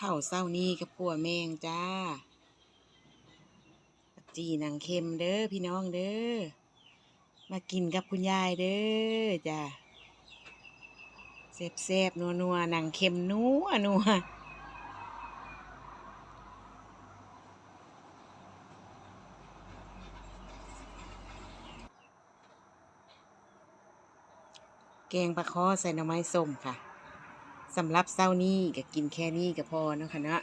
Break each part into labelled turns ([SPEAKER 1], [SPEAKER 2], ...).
[SPEAKER 1] ข้าวเศร้านี้กับขัวแมงจ้า จีหนังเค็มเด้อพี่น้องเด้อ มากินกับคุณยายเด้อจ้าแซ่บๆนัวๆหนังเค็มนัวนัวแกงปลาคอใส่หน่อไม้ส้มค่ะ สำหรับเศร้านี้ก็กินแค่นี้ก็พอเนาะค่ะเนาะ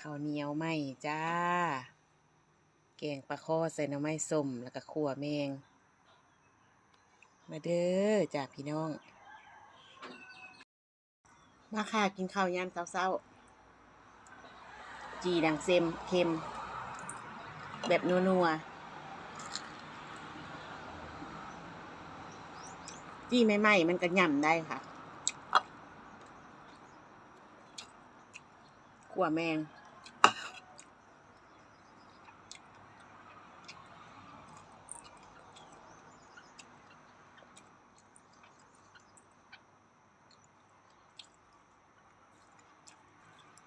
[SPEAKER 1] ข้าวเหนียวไหมจ้า แกงปลาคอใส่น่อไม้ส้มแล้วก็ขั่วแมง มาเด้อจ้าพี่น้อง มาค่ะกินข้าวยามเช้าๆ จีดังเซมเค็ม แบบนัวๆ จี้ไม่ไหมมันก็ย่ำได้ค่ะขั่วแมง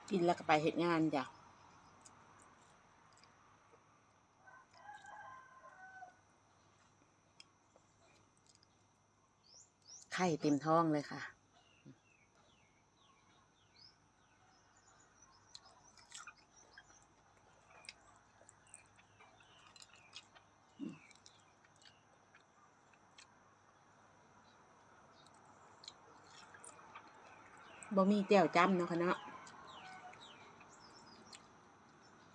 [SPEAKER 1] กินแล้วก็ไปเหตุงานจ้ะ ไข่เต็มท้องเลยค่ะ บ่มีแจ่วจ้ำเนาะค่ะเนาะ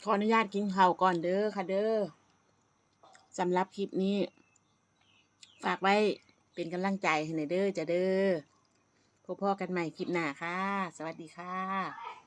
[SPEAKER 1] ขออนุญาตกินข้าวก่อนเด้อค่ะเด้อสำหรับคลิปนี้ ฝากไว้ เป็นกำลังใจให้หน่อยเด้อจะเด้อพบพ่อกันใหม่คลิปหน้าค่ะ สวัสดีค่ะ